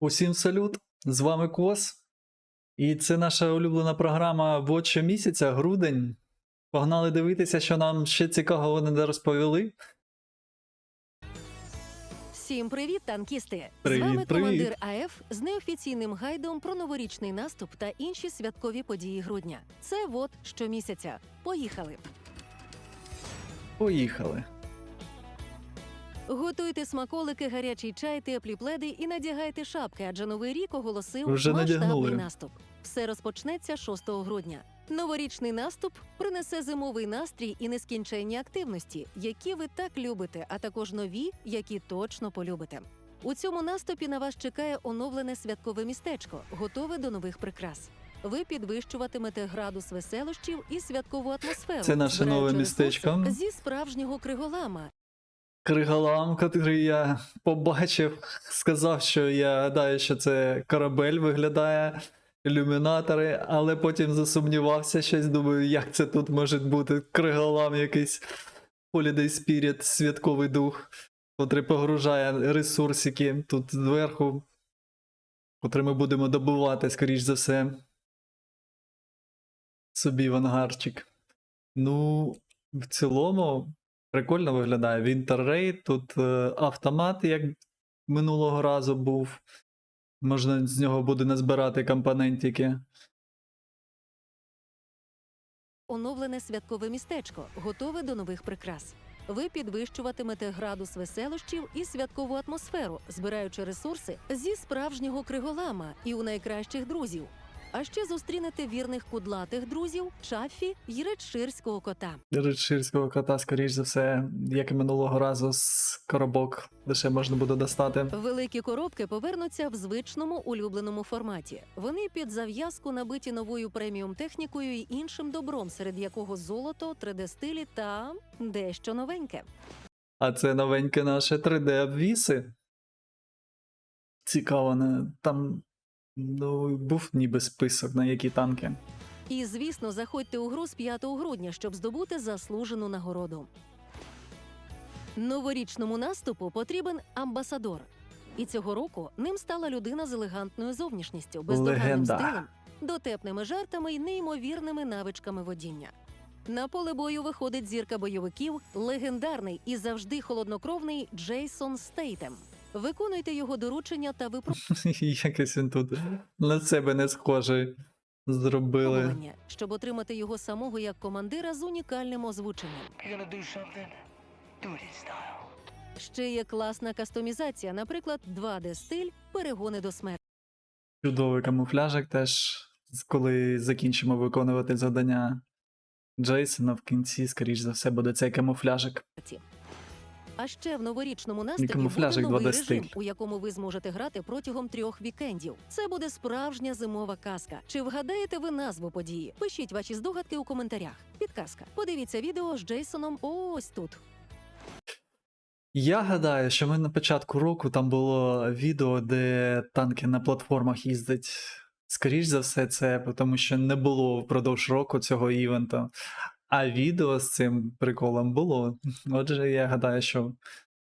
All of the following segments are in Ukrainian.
Усім салют! З вами Кос. І це наша улюблена програма «Вот щомісяця, грудень. Погнали дивитися, що нам ще цікавого не розповіли. Всім привіт, танкісти! Привіт, З вами привіт. командир АФ з неофіційним гайдом про новорічний наступ та інші святкові події грудня. Це вот щомісяця. Поїхали! Поїхали. Готуйте смаколики, гарячий чай, теплі пледи і надягайте шапки, адже новий рік оголосив Вже масштабний надягнули. наступ. Все розпочнеться 6 грудня. Новорічний наступ принесе зимовий настрій і нескінченні активності, які ви так любите, а також нові, які точно полюбите. У цьому наступі на вас чекає оновлене святкове містечко, готове до нових прикрас. Ви підвищуватимете градус веселощів і святкову атмосферу. Це наше збираючи нове ресурси містечко. зі справжнього криголама, Криголам, який я побачив, сказав, що я гадаю, що це корабель виглядає, ілюмінатори, але потім засумнівався щось. Думаю, як це тут може бути криголам якийсь Holiday Spirit, святковий дух, котрий погружає ресурсики тут зверху, котрий ми будемо добувати, скоріш за все. Собі в ангарчик. Ну, в цілому, прикольно виглядає. Raid, тут е, автомат, як минулого разу був. Можна з нього буде назбирати компонентики. оновлене святкове містечко, готове до нових прикрас. Ви підвищуватимете градус веселощів і святкову атмосферу, збираючи ресурси зі справжнього криголама і у найкращих друзів. А ще зустрінете вірних кудлатих друзів, чаффі й редширського кота. Редширського кота, скоріш за все, як і минулого разу з коробок, лише можна буде достати. Великі коробки повернуться в звичному улюбленому форматі. Вони під зав'язку набиті новою преміум технікою і іншим добром, серед якого золото, 3D-стилі та дещо новеньке. А це новеньке наше 3D-обвіси. Цікаво, не? там ну, був ніби список на які танки. І звісно, заходьте у гру з 5 грудня, щоб здобути заслужену нагороду. Новорічному наступу потрібен амбасадор. І цього року ним стала людина з елегантною зовнішністю, бездоганним Легенда. стилем, дотепними жартами і неймовірними навичками водіння. На поле бою виходить зірка бойовиків, легендарний і завжди холоднокровний Джейсон Стейтем. Виконуйте його доручення та Якось він тут на себе не схожий зробили. щоб отримати його самого як командира з унікальним озвученням. Ще є класна кастомізація, наприклад, 2D-стиль, перегони до смерті. Чудовий камуфляжик теж, коли закінчимо виконувати завдання Джейсона в кінці, скоріш за все, буде цей камуфляжик. А ще в новорічному наступі буде новий режим, у якому ви зможете грати протягом трьох вікендів. Це буде справжня зимова казка. Чи вгадаєте ви назву події? Пишіть ваші здогадки у коментарях. Підказка. Подивіться відео з Джейсоном ось тут. Я гадаю, що ми на початку року там було відео, де танки на платформах їздять. Скоріш за все, це тому що не було впродовж року цього івенту. А відео з цим приколом було. Отже, я гадаю, що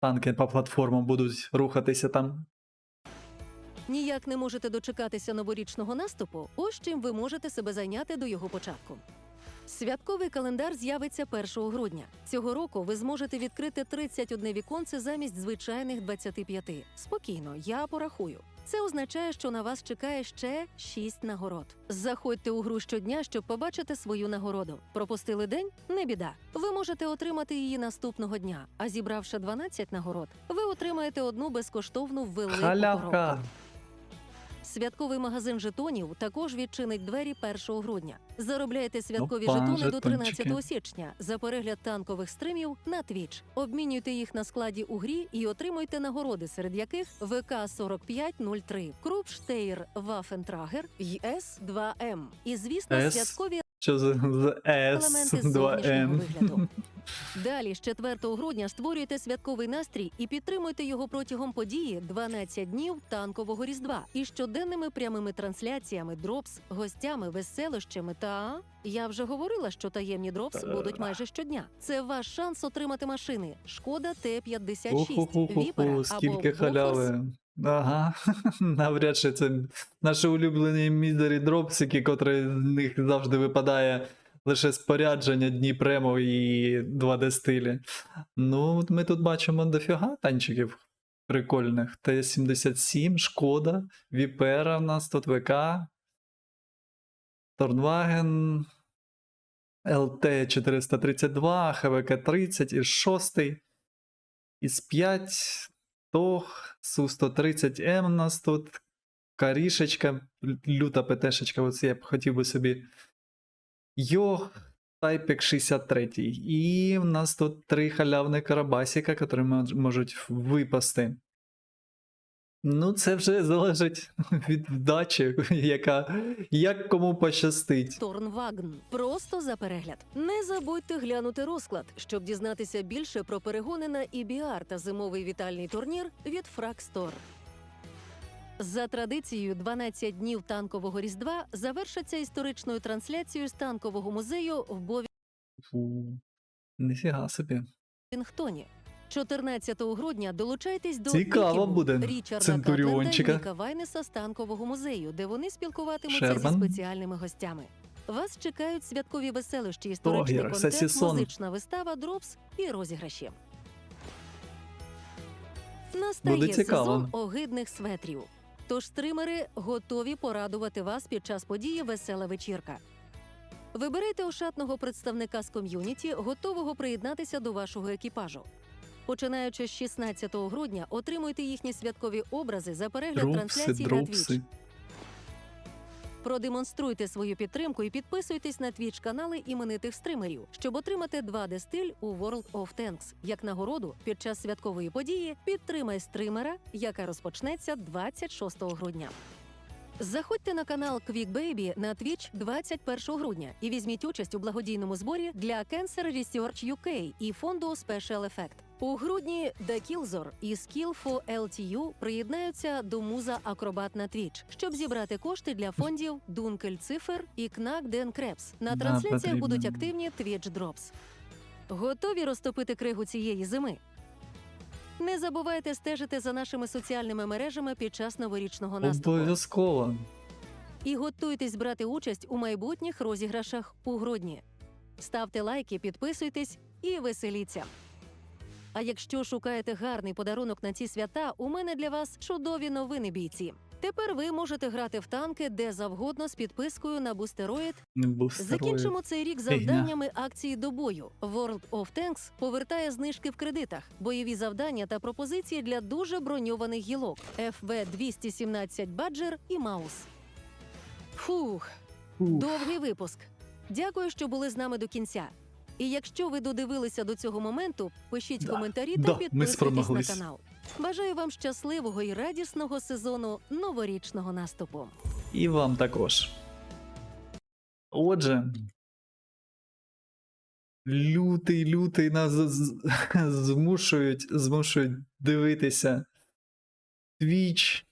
танки по платформам будуть рухатися там. Ніяк не можете дочекатися новорічного наступу. Ось чим ви можете себе зайняти до його початку. Святковий календар з'явиться 1 грудня. Цього року ви зможете відкрити 31 віконце замість звичайних 25. Спокійно, я порахую. Це означає, що на вас чекає ще 6 нагород. Заходьте у гру щодня, щоб побачити свою нагороду. Пропустили день? Не біда. Ви можете отримати її наступного дня. А зібравши 12 нагород, ви отримаєте одну безкоштовну велику коробку. Святковий магазин жетонів також відчинить двері 1 грудня. Заробляйте святкові Опа, жетони до жетончики. 13 січня за перегляд танкових стримів на Twitch. Обмінюйте їх на складі у грі і отримуйте нагороди, серед яких ВК 4503, Крупштейр Вафентрагер й С2М. І звісно, С. святкові Що за, за елементи зовнішнього S2M? вигляду. Далі з 4 грудня створюйте святковий настрій і підтримуйте його протягом події 12 днів танкового різдва і щоденними прямими трансляціями, дропс, гостями, веселощами та я вже говорила, що таємні дропс будуть майже щодня. Це ваш шанс отримати машини. Шкода Т-56, Віпера скільки Бохорс халяви. Ага, навряд чи це наші улюблені мізері дропсики, котрі з них завжди випадає лише спорядження, Дніпремо і 2D стилі. Ну, ми тут бачимо дофіга танчиків прикольних. Т-77, Шкода, Віпера в нас тут ВК, Торнваген, ЛТ-432, ХВК-30 і 6, із 5, ТОГ, Су-130М у нас тут, Карішечка, люта ПТшечка, оце я б хотів би собі. Йог, Тайпік 63. І в нас тут три халявні карабасіка, які можуть випасти. Ну, це вже залежить від вдачі, яка як кому пощастить. Торнвагн. Просто за перегляд. Не забудьте глянути розклад, щоб дізнатися більше про перегони на EBR та зимовий вітальний турнір від Fragstore. За традицією, 12 днів танкового різдва завершаться історичною трансляцією з танкового музею в Фу, ніфіга собі. Бовінгтоні. 14 грудня долучайтесь до Цікаво буде. Річарда Центуріончика. І Ніка Вайнеса з танкового музею, де вони спілкуватимуться Шерман. зі спеціальними гостями. Вас чекають святкові веселощі, історичний Тогер, контент, Сасісон. музична вистава, дропс і розіграші. Настає Буде цікаво. сезон огидних светрів. Тож стримери готові порадувати вас під час події Весела вечірка. Вибирайте ошатного представника з ком'юніті, готового приєднатися до вашого екіпажу. Починаючи з 16 грудня, отримуйте їхні святкові образи за перегляд трансляцій на. Twitch. Продемонструйте свою підтримку і підписуйтесь на Twitch канали іменитих стримерів, щоб отримати 2D стиль у World of Tanks. Як нагороду під час святкової події підтримай стримера, яка розпочнеться 26 грудня. Заходьте на канал Quick Baby на Twitch 21 грудня і візьміть участь у благодійному зборі для Cancer Research UK і фонду Special Effect. У грудні The Killzor і Skill for LTU приєднаються до муза Акробат на Twitch, щоб зібрати кошти для фондів Дункель Цифер і Кнак Ден Крепс. На трансляціях будуть активні Twitch Drops. Готові розтопити кригу цієї зими? Не забувайте стежити за нашими соціальними мережами під час новорічного наступу. Обов'язково. І готуйтесь брати участь у майбутніх розіграшах у грудні. Ставте лайки, підписуйтесь і веселіться. А якщо шукаєте гарний подарунок на ці свята, у мене для вас чудові новини, бійці. Тепер ви можете грати в танки де завгодно з підпискою на бустероїд Не. Закінчимо цей рік завданнями акції до бою. World of Tanks повертає знижки в кредитах, бойові завдання та пропозиції для дуже броньованих гілок FV 217 Badger і Маус. Фух, Ух. довгий випуск. Дякую, що були з нами до кінця. І якщо ви додивилися до цього моменту, пишіть Да, коментарі да, та підписуйтесь на канал. Бажаю вам щасливого і радісного сезону новорічного наступу. І вам також. Отже. Лютий, лютий нас з- з- змушують, змушують дивитися Twitch.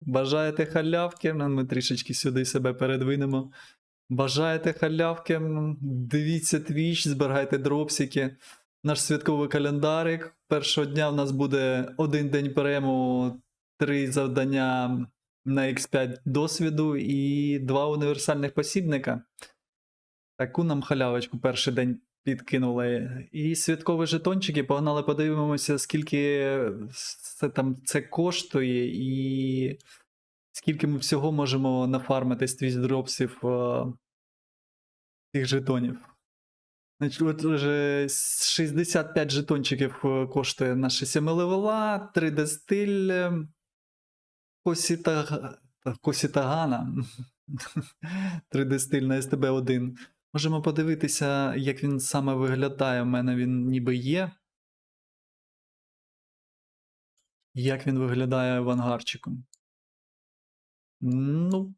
Бажаєте халявки? Ну, Ми трішечки сюди себе передвинемо. Бажаєте халявки? Дивіться Twitch, збирайте дропсики. Наш святковий календарик. Першого дня в нас буде один день прему, три завдання на X5 досвіду і два універсальних посібника. Таку нам халявочку перший день підкинули. І святкові жетончики. Погнали, подивимося, скільки це там це коштує, і скільки ми всього можемо нафармити з твіч дропсів е, цих жетонів. Значить, от вже 65 жетончиків е, коштує наша 7 левела, 3D стиль. е, Косіта... Косітагана. 3D стиль на STB1. Можемо подивитися, як він саме виглядає. У мене він ніби є. Як він виглядає в ангарчику. Ну,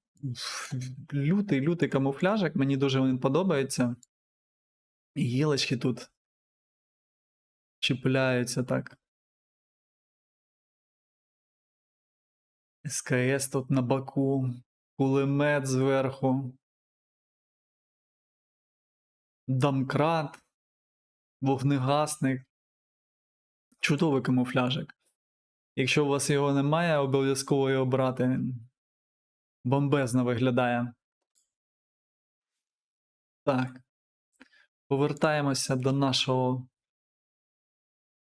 лютий, лютий камуфляжик. Мені дуже він подобається. Гілочки тут чіпляються так. СКС тут на боку, кулемет зверху. Домкрат, вогнегасник. Чудовий камуфляжик. Якщо у вас його немає, обов'язково його брати. Бомбезно виглядає. Так. Повертаємося до нашого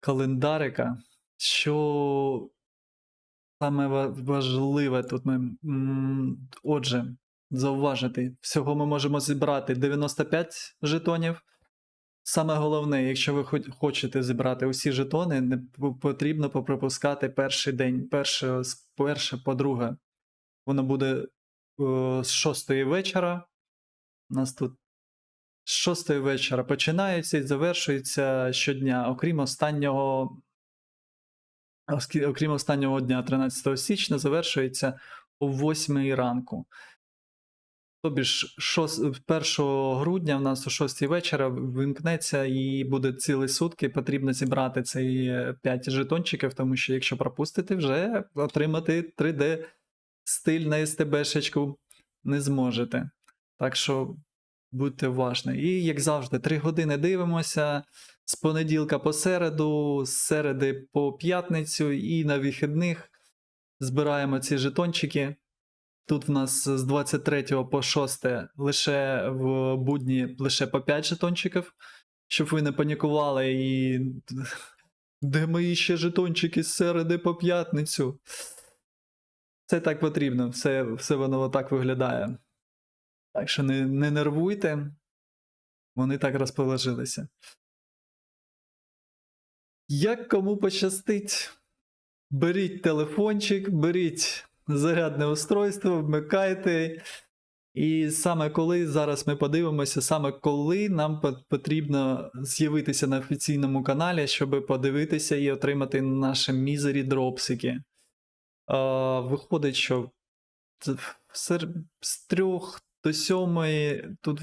календарика. Що саме важливе тут ми. Отже, зауважити, всього ми можемо зібрати 95 жетонів. Саме головне, якщо ви хочете зібрати усі жетони, не потрібно попропускати перший день. Перше, перше по-друге, воно буде е, з 6 вечора. У нас тут з 6 вечора починаються і завершуються щодня, окрім останнього. Окрім останнього дня, 13 січня, завершується о 8 ранку. Тобі ж шос- 1 грудня в нас о 6 вечора вимкнеться і буде цілі сутки. Потрібно зібрати цей 5 жетончиків, тому що якщо пропустите, вже отримати 3D стиль на СТБшечку не зможете. Так що будьте уважні. І, як завжди, 3 години дивимося з понеділка по середу, з середи по п'ятницю і на вихідних збираємо ці жетончики. Тут в нас з 23 по 6 лише в будні лише по 5 жетончиків, щоб ви не панікували і. Де мої ще жетончики з середи по п'ятницю? Це так потрібно, все, все воно отак виглядає. Так що не, не нервуйте, вони так розположилися. Як кому пощастить, беріть телефончик, беріть зарядне устройство, вмикайте. І саме коли зараз ми подивимося, саме коли нам потрібно з'явитися на офіційному каналі, щоб подивитися і отримати наші мізері дропсики. Виходить, що з трьох до сьомої тут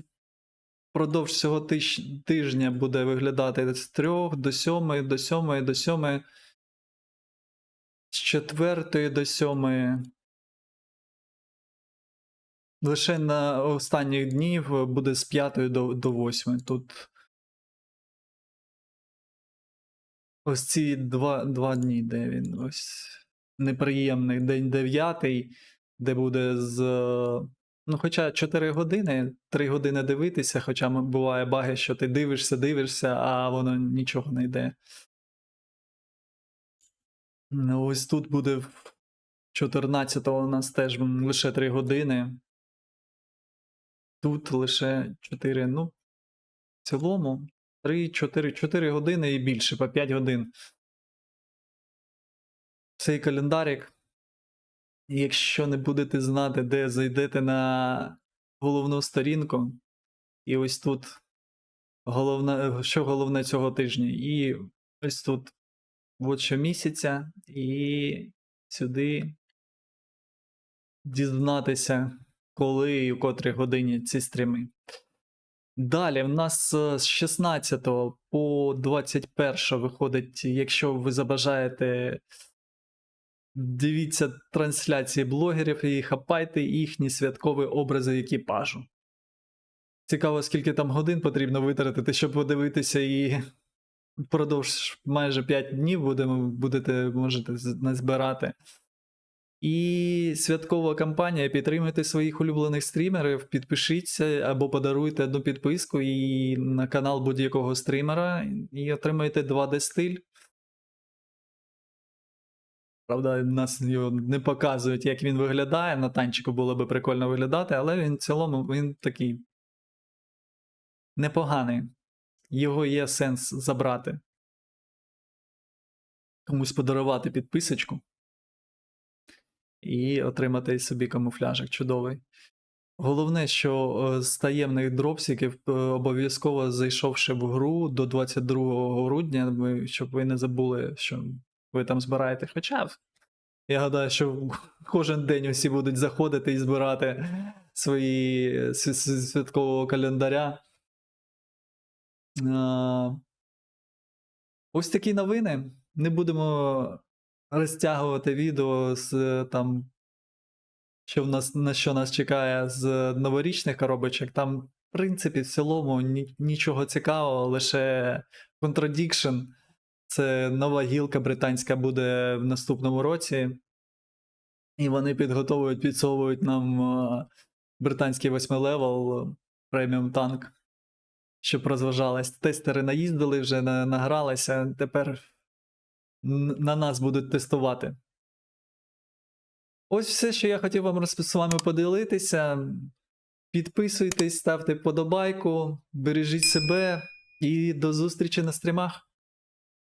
впродовж цього тиж- тижня буде виглядати з трьох до сьомої, до сьомої, до сьомої, з четвертої до сьомої. Лише на останніх днів буде з 5 до, до 8. Тут ось ці два, два дні, де він ось неприємний день 9, де буде з. Ну, хоча 4 години, 3 години дивитися, хоча буває баги, що ти дивишся, дивишся, а воно нічого не йде. Ну, ось тут буде в 14-го у нас теж лише 3 години. Тут лише 4, ну, в цілому 3, 4, 4 години і більше, по 5 годин. Цей календарик. Якщо не будете знати, де зайдете на головну сторінку, і ось тут головне, що головне цього тижня, і ось тут от щомісяця, і сюди дізнатися, коли і у котрій годині ці стріми. Далі, в нас е, з 16 по 21 виходить, якщо ви забажаєте, дивіться трансляції блогерів і хапайте їхні святкові образи екіпажу. Цікаво, скільки там годин потрібно витратити, щоб подивитися і впродовж майже 5 днів будемо, будете, можете назбирати. І святкова кампанія. Підтримуйте своїх улюблених стрімерів, підпишіться або подаруйте одну підписку і на канал будь-якого стрімера, і отримаєте 2D стиль. Правда, нас його не показують, як він виглядає. На танчику було би прикольно виглядати, але він в цілому він такий непоганий. Його є сенс забрати. Комусь подарувати підписочку і отримати собі камуфляжик чудовий. Головне, що е, з таємних дропсиків е, обов'язково зайшовши в гру до 22 грудня, щоб ви не забули, що ви там збираєте. Хоча я гадаю, що кожен день усі будуть заходити і збирати свої е, святкового календаря. Ось такі новини. Не будемо розтягувати відео з е, там, що в нас, на що нас чекає з новорічних коробочок. Там, в принципі, в цілому ні- нічого цікавого, лише Contradiction Це нова гілка британська буде в наступному році. І вони підготовують, підсовують нам е, британський 8 левел преміум танк, щоб розважались. Тестери наїздили вже, награлися. Тепер на нас будуть тестувати. Ось все, що я хотів вам з вами поділитися. Підписуйтесь, ставте вподобайку, бережіть себе і до зустрічі на стрімах.